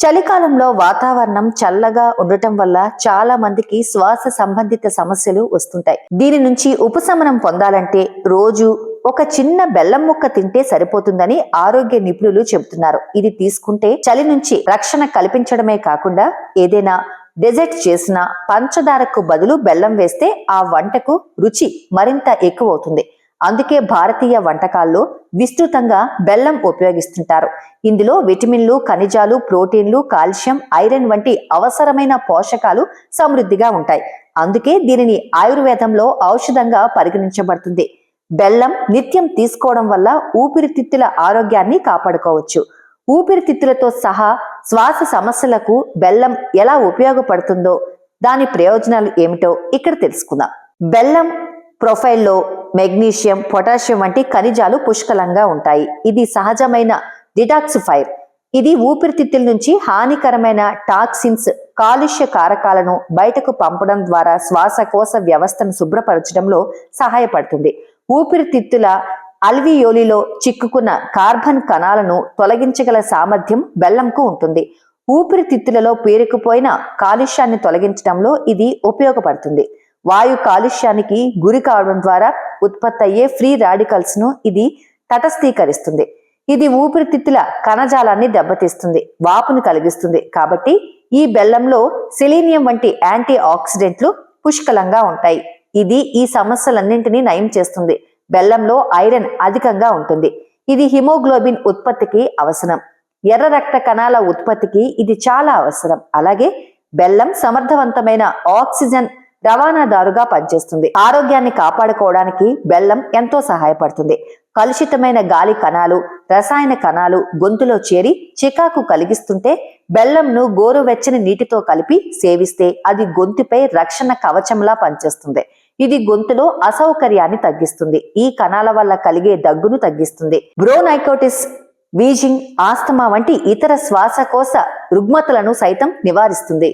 చలికాలంలో వాతావరణం చల్లగా ఉండటం వల్ల చాలా మందికి శ్వాస సంబంధిత సమస్యలు వస్తుంటాయి. దీని నుంచి ఉపశమనం పొందాలంటే రోజు ఒక చిన్న బెల్లం ముక్క తింటే సరిపోతుందని ఆరోగ్య నిపుణులు చెబుతున్నారు. ఇది తీసుకుంటే చలి నుంచి రక్షణ కల్పించడమే కాకుండా ఏదైనా డెజర్ట్ చేసిన పంచదారకు బదులు బెల్లం వేస్తే ఆ వంటకు రుచి మరింత ఎక్కువ అవుతుంది అందుకే భారతీయ వంటకాల్లో విస్తృతంగా బెల్లం ఉపయోగిస్తుంటారు. ఇందులో విటమిన్లు ఖనిజాలు ప్రోటీన్లు కాల్షియం ఐరన్ వంటి అవసరమైన పోషకాలు సమృద్ధిగా ఉంటాయి. అందుకే దీనిని ఆయుర్వేదంలో ఔషధంగా పరిగణించబడుతుంది. బెల్లం నిత్యం తీసుకోవడం వల్ల ఊపిరితిత్తుల ఆరోగ్యాన్ని కాపాడుకోవచ్చు. ఊపిరితిత్తులతో సహా శ్వాస సమస్యలకు బెల్లం ఎలా ఉపయోగపడుతుందో దాని ప్రయోజనాలు ఏమిటో ఇక్కడ తెలుసుకుందాం. బెల్లం ప్రొఫైల్లో మెగ్నీషియం పొటాషియం వంటి ఖనిజాలు పుష్కలంగా ఉంటాయి. ఇది సహజమైన డిటాక్సిఫైర్ ఇది ఊపిరితిత్తుల నుంచి హానికరమైన టాక్సిన్స్ కాలుష్య కారకాలను బయటకు పంపడం ద్వారా శ్వాసకోశ వ్యవస్థను శుభ్రపరచడంలో సహాయపడుతుంది. ఊపిరితిత్తుల అల్వియోలిలో చిక్కుకున్న కార్బన్ కణాలను తొలగించగల సామర్థ్యం బెల్లంకు ఉంటుంది. ఊపిరితిత్తులలో పేరుకుపోయిన కాలుష్యాన్ని తొలగించడంలో ఇది ఉపయోగపడుతుంది. వాయు కాలుష్యానికి గురి కావడం ద్వారా ఉత్పత్తి అయ్యే ఫ్రీ రాడికల్స్ను ఇది తటస్థీకరిస్తుంది. ఇది ఊపిరితిత్తుల కణజాలాన్ని దెబ్బతీస్తుంది వాపును కలిగిస్తుంది. కాబట్టి ఈ బెల్లంలో సెలీనియం వంటి యాంటీ ఆక్సిడెంట్లు పుష్కలంగా ఉంటాయి. ఇది ఈ సమస్యలన్నింటినీ నయం చేస్తుంది. బెల్లంలో ఐరన్ అధికంగా ఉంటుంది. ఇది హిమోగ్లోబిన్ ఉత్పత్తికి అవసరం. ఎర్ర రక్త కణాల ఉత్పత్తికి ఇది చాలా అవసరం. అలాగే బెల్లం సమర్థవంతమైన ఆక్సిజన్ రవాణాదారుగా పనిచేస్తుంది. ఆరోగ్యాన్ని కాపాడుకోవడానికి బెల్లం ఎంతో సహాయపడుతుంది. కలుషితమైన గాలి కణాలు రసాయన కణాలు గొంతులో చేరి చికాకు కలిగిస్తుంటే బెల్లంను గోరువెచ్చని నీటితో కలిపి సేవిస్తే అది గొంతుపై రక్షణ కవచంలా పనిచేస్తుంది. ఇది గొంతులో అసౌకర్యాన్ని తగ్గిస్తుంది. ఈ కణాల వల్ల కలిగే దగ్గును తగ్గిస్తుంది. బ్రోనైకోటిస్ వీజింగ్ ఆస్తమా వంటి ఇతర శ్వాసకోశ రుగ్మతలను సైతం నివారిస్తుంది.